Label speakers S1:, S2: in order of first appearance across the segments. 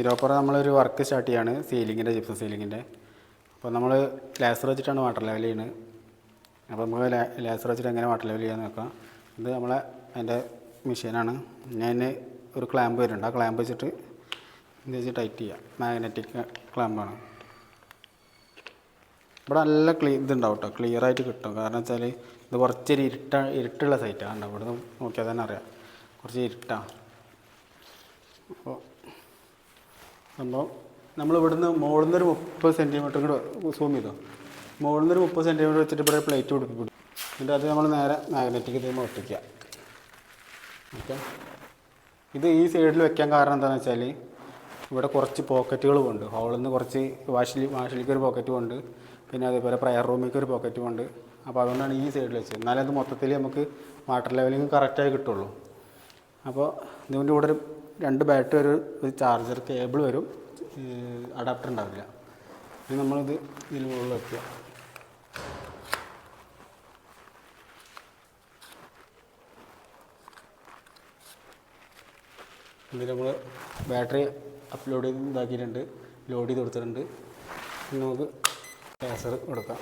S1: തിരുവപ്പുറം നമ്മളൊരു work start ചെയ്യാണ് സീലിങ്ങിന്റെ gypsum സീലിങ്ങിന്റെ അപ്പോൾ നമ്മൾ ലേസർ വെച്ചിട്ടാണ് വാട്ടർ ലെവൽ ചെയ്യുന്നത് അപ്പോൾ നമുക്ക് ലേസർ വെച്ചിട്ട് എങ്ങനെ വാട്ടർ ലെവൽ ചെയ്യാമെന്ന് നോക്കാം. ഇത് നമ്മളെ അതിന്റെ മെഷീനാണ് ഞാൻ ഒരു ക്ലാമ്പ് വരുന്നുണ്ട്. ആ ക്ലാമ്പ് വെച്ചിട്ട് ഇത് വെച്ച് ടൈറ്റ് ചെയ്യാം. മാഗ്നറ്റിക് ക്ലാമ്പാണ് ഇവിടെ നല്ല ക്ലീ ഇതുണ്ടാവും കേട്ടോ ക്ലിയർ ആയിട്ട് കിട്ടും. കാരണം വെച്ചാൽ ഇത് കുറച്ചൊരു ഇരുട്ട ഇരുട്ടുള്ള സൈറ്റാണ് ഇവിടെ നിന്ന് നോക്കിയാൽ തന്നെ അറിയാം. കുറച്ച് ഇരുട്ടാണ് അപ്പോൾ സംഭവം നമ്മൾ ഇവിടുന്ന് മുകളിൽ നിന്നൊരു മുപ്പത് സെന്റിമീറ്റർ കൂടെ സൂം ചെയ്തോ. മുകളിൽ നിന്നൊരു മുപ്പത് സെന്റിമീറ്റർ വെച്ചിട്ട് ഇവിടെ പ്ലേറ്റ് പിടിപ്പിക്കും എന്നിട്ട് അത് നമ്മൾ നേരെ മാഗ്നറ്റിക് ഇതിൽ ഒട്ടിക്കുക. ഓക്കെ? ഇത് ഈ സൈഡിൽ വെക്കാൻ കാരണം എന്താണെന്ന് വെച്ചാൽ ഇവിടെ കുറച്ച് പോക്കറ്റുകൾ ഉണ്ട്. ഹോളിൽ നിന്ന് കുറച്ച് വാഷിൽ വാഷിലേക്ക് ഒരു പോക്കറ്റ് ഉണ്ട്. പിന്നെ അതേപോലെ പ്രയർ റൂമിലേക്ക് ഒരു പോക്കറ്റും ഉണ്ട്. അപ്പോൾ അതുകൊണ്ടാണ് ഈ സൈഡിൽ വെച്ചത്. എന്നാലേ അത് മൊത്തത്തിൽ നമുക്ക് വാട്ടർ ലെവലിംഗ് കറക്റ്റായി കിട്ടുള്ളൂ. അപ്പോൾ ഇതിന്റെ കൂടെ ഒരു രണ്ട് ബാറ്ററി ഒരു ഒരു ചാർജർ കേബിൾ വരും. അഡാപ്റ്റർ ഉണ്ടാവില്ല. ഇനി നമ്മളിത് ഇതിൽ മുകളിൽ വെക്കുക. ഇതിൽ നമ്മൾ ബാറ്ററി അപ്ലോഡ് ചെയ്ത് ഇതാക്കിയിട്ടുണ്ട്. ലോഡ് ചെയ്ത് കൊടുത്തിട്ടുണ്ട്. ഇനി നമുക്ക് ലേസർ കൊടുക്കാം.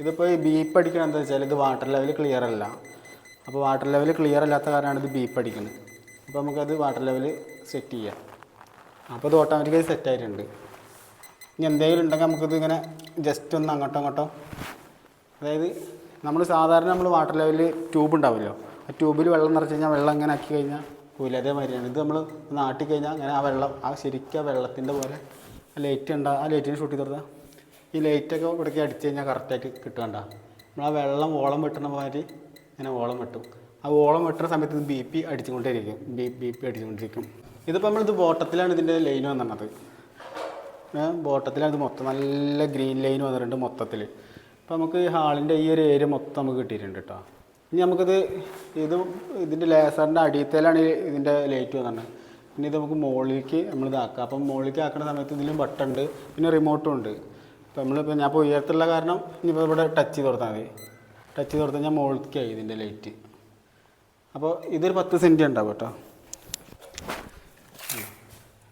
S1: ഇതിപ്പോൾ ഈ ബീപ്പ് അടിക്കണം എന്താ വെച്ചാൽ ഇത് വാട്ടർ ലെവൽ ക്ലിയർ അല്ല. അപ്പോൾ വാട്ടർ ലെവൽ ക്ലിയർ അല്ലാത്ത കാരണമാണ് ഇത് ബീപ്പ് അടിക്കുന്നത് അപ്പോൾ നമുക്കത് വാട്ടർ ലെവൽ സെറ്റ് ചെയ്യാം. അപ്പോൾ ഇത് ഓട്ടോമാറ്റിക്കായി സെറ്റ് ആയിട്ടുണ്ട്. ഇനി എന്തെങ്കിലും ഉണ്ടെങ്കിൽ നമുക്കിത് ഇങ്ങനെ ജസ്റ്റ് ഒന്ന് അങ്ങോട്ടോ അങ്ങോട്ടോ അതായത് നമ്മൾ സാധാരണ നമ്മൾ വാട്ടർ ലെവൽ ട്യൂബ് ഉണ്ടാവില്ലോ ആ ട്യൂബിൽ വെള്ളം നിറച്ച് കഴിഞ്ഞാൽ വെള്ളം ഇങ്ങനെ ആക്കി കഴിഞ്ഞാൽ പോയില്ല അതേമാതിരിയാണ്. ഇത് നമ്മൾ നാട്ടി കഴിഞ്ഞാൽ അങ്ങനെ ആ വെള്ളം ആ ശരിക്കും ആ വെള്ളത്തിന്റെ പോലെ ലൈറ്റ് ഉണ്ടാ ആ ലൈറ്റിന് ഷൂട്ട് ചെയ്ത് കൊടുത്താൽ ഈ ലൈറ്റൊക്കെ ഇവിടേക്ക് അടിച്ച് കഴിഞ്ഞാൽ കറക്റ്റായിട്ട് കിട്ടുകണ്ട. നമ്മൾ ആ വെള്ളം ഓളം വെട്ടുന്ന മാതിരി ഇങ്ങനെ ഓളം വെട്ടും. ആ ഓളം വെട്ടുന്ന സമയത്ത് ഇത് ബി പി അടിച്ചുകൊണ്ടേയിരിക്കും. ബി ബി പി അടിച്ചുകൊണ്ടിരിക്കും ഇതിപ്പോൾ നമ്മളിത് ബോട്ടത്തിലാണ് ഇതിന്റെ ലൈൻ വന്നത്. ബോട്ടത്തിലാണ് ഇത് മൊത്തം നല്ല ഗ്രീൻ ലൈൻ വന്നിട്ടുണ്ട് മൊത്തത്തിൽ അപ്പോൾ നമുക്ക് ഹാളിന്റെ ഈ ഒരു ഏരിയ മൊത്തം നമുക്ക് കിട്ടിയിട്ടുണ്ട് കേട്ടോ ഇനി നമുക്കിത് ഇത് ഇതിന്റെ ലേസറിന്റെ അടിയത്തേലാണ് ഇതിന്റെ ലൈറ്റ് വന്നിട്ട് പിന്നെ ഇത് നമുക്ക് മുകളിലേക്ക് നമ്മൾ ഇതാക്കാം. അപ്പം മുകളിലേക്ക് ആക്കുന്ന സമയത്ത് ഇതിലും ബട്ടുണ്ട് പിന്നെ റിമോട്ടും ഉണ്ട്. അപ്പോൾ നമ്മളിപ്പോൾ ഞാൻ ഇപ്പോൾ ഉയരത്തുള്ള കാരണം ഇനിയിപ്പോൾ ഇവിടെ ടച്ച് ചെയ്ത് കൊടുത്താൽ മതി. ടച്ച് ചെയ്ത് കൊടുത്താൽ ഞാൻ മുകളിലേക്കായി ഇതിന്റെ ലൈറ്റ്. അപ്പോൾ ഇതൊരു പത്ത് സെന്റി ഉണ്ടാവും കേട്ടോ.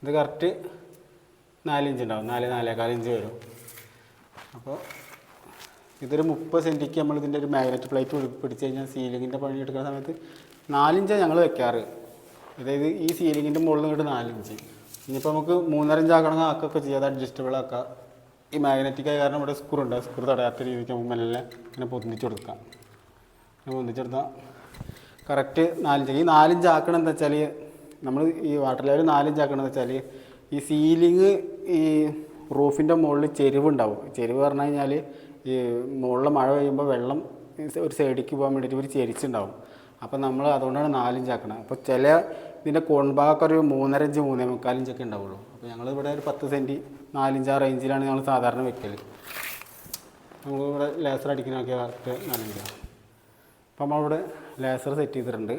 S1: ഇത് കറക്റ്റ് നാലിഞ്ച് ഉണ്ടാവും. നാല് നാലേകാൽ ഇഞ്ച് വരും. അപ്പോൾ ഇതൊരു മുപ്പത് സെന്റിക്ക് നമ്മൾ ഇതിന്റെ ഒരു മാഗ്നറ്റ് പ്ലേറ്റ് പിടിച്ച് കഴിഞ്ഞാൽ സീലിങ്ങിന്റെ പണി എടുക്കുന്ന സമയത്ത് നാലിഞ്ചാണ് ഞങ്ങൾ വെക്കാറ്. അതായത് ഈ സീലിങ്ങിന്റെ മുകളിൽ ഇങ്ങോട്ട് നാലിഞ്ച് ഇനിയിപ്പോൾ നമുക്ക് മൂന്നര ഇഞ്ച് ആക്കണമെങ്കിൽ ആക്കൊക്കെ ചെയ്യാതെ അഡ്ജസ്റ്റബിൾ ആക്കാം. ഈ മാഗ്നറ്റിക്കായ കാരണം ഇവിടെ സ്ക്രൂ ഉണ്ട്. സ്ക്രൂ തടയാത്ത രീതിക്ക് നമുക്ക് മെല്ലെ ഇങ്ങനെ പൊന്തിച്ച് പൊന്തിച്ചെടുത്താൽ കറക്റ്റ് നാലിഞ്ച്. ഈ നാലിഞ്ച് ആക്കണം എന്താ വെച്ചാൽ നമ്മൾ ഈ വാട്ടർ ലെവൽ നാലിഞ്ച് ആക്കണം എന്ന് വെച്ചാൽ ഈ സീലിങ് ഈ റൂഫിന്റെ മുകളിൽ ചെരുവുണ്ടാവും. ചെരുവ് പറഞ്ഞു കഴിഞ്ഞാൽ ഈ മുകളിൽ മഴ പെയ്യുമ്പോൾ വെള്ളം ഒരു സൈഡിലേക്ക് പോകാൻ വേണ്ടിയിട്ട് ഒരു ചെരിച്ചുണ്ടാവും. അപ്പോൾ നമ്മൾ അതുകൊണ്ടാണ് നാലിഞ്ച് ആക്കണം അപ്പോൾ ചില ഇതിന്റെ കോൺഭാഗമൊക്കെ ഒരു മൂന്നര ഇഞ്ച് മൂന്നേ മുക്കാലിഞ്ചൊക്കെ ഉണ്ടാവുള്ളൂ. അപ്പോൾ ഞങ്ങളിവിടെ ഒരു പത്ത് സെന്റി നാലിഞ്ച് ആ റേഞ്ചിലാണ് ഞങ്ങൾ സാധാരണ വെക്കൽ നമുക്ക് ഇവിടെ ലേസർ അടിക്കാനൊക്കെ കറക്റ്റ് നാലിഞ്ചാണ് അപ്പോൾ അവിടെ ലേസർ സെറ്റ് ചെയ്തിട്ടുണ്ട്.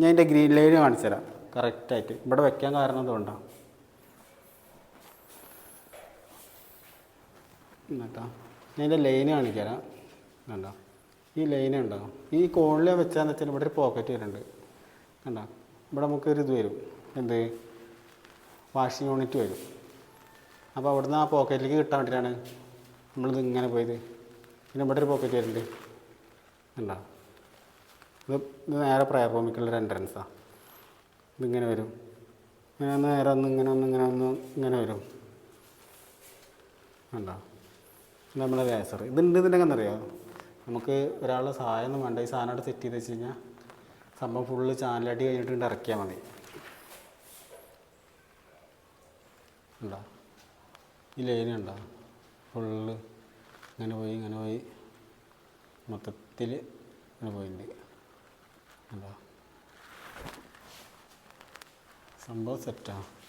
S1: ഞാൻ എന്റെ ഗ്രീൻ ലൈന് കാണിച്ചു തരാം. കറക്റ്റായിട്ട് ഇവിടെ വെക്കാൻ കാരണം അതുകൊണ്ടാണ് എന്നിട്ടാ ഞാൻ എന്റെ ലൈന് കാണിച്ചു തരാം. കണ്ടോ? ഈ ലൈൻ ഉണ്ടോ? ഈ കോണിൽ വെച്ചാന്ന് വെച്ചാൽ ഇവിടെ ഒരു പോക്കറ്റ് വരുന്നുണ്ട്. കണ്ടോ? ഇവിടെ നമുക്കൊരു ഇത് വരും. എന്ത്? വാഷിംഗ് യൂണിറ്റ് വരും. അപ്പോൾ അവിടുന്ന് ആ പോക്കറ്റിലേക്ക് കിട്ടാൻ വേണ്ടിയിട്ടാണ് നമ്മളിത് ഇങ്ങനെ പോയത്. പിന്നെ ഇവിടെ ഒരു പോക്കറ്റ് വരുന്നുണ്ട്. കണ്ടോ? ഇത് നേരെ പ്രയർ റൂമിലേക്കുള്ളൊരു എൻട്രൻസാണ് ഇതിങ്ങനെ വരും. ഇങ്ങനെ നേരെ ഒന്ന് ഇങ്ങനെ ഒന്ന് ഇങ്ങനെ ഒന്ന് ഇങ്ങനെ വരും. നമ്മളെ നമ്മുടെ ലേസർ ഇതുണ്ട് ഇതിന്റെ അറിയോ നമുക്ക് ഒരാളുടെ സഹായം വേണ്ട. ഈ സാധനം സെറ്റ് ചെയ്ത് വെച്ച് കഴിഞ്ഞാൽ സംഭവം ഫുള്ള് ചാനലടി കഴിഞ്ഞിട്ട് ഇറക്കിയാൽ മതി. ഉണ്ടോ ഈ ലൈൻ ഉണ്ടോ ഫുള്ള് ഇങ്ങനെ പോയി ഇങ്ങനെ പോയി. മൊത്തത്തിൽ ഇങ്ങനെ പോയിട്ടുണ്ട്. ഉണ്ടോ സംഭവം സെറ്റാണ്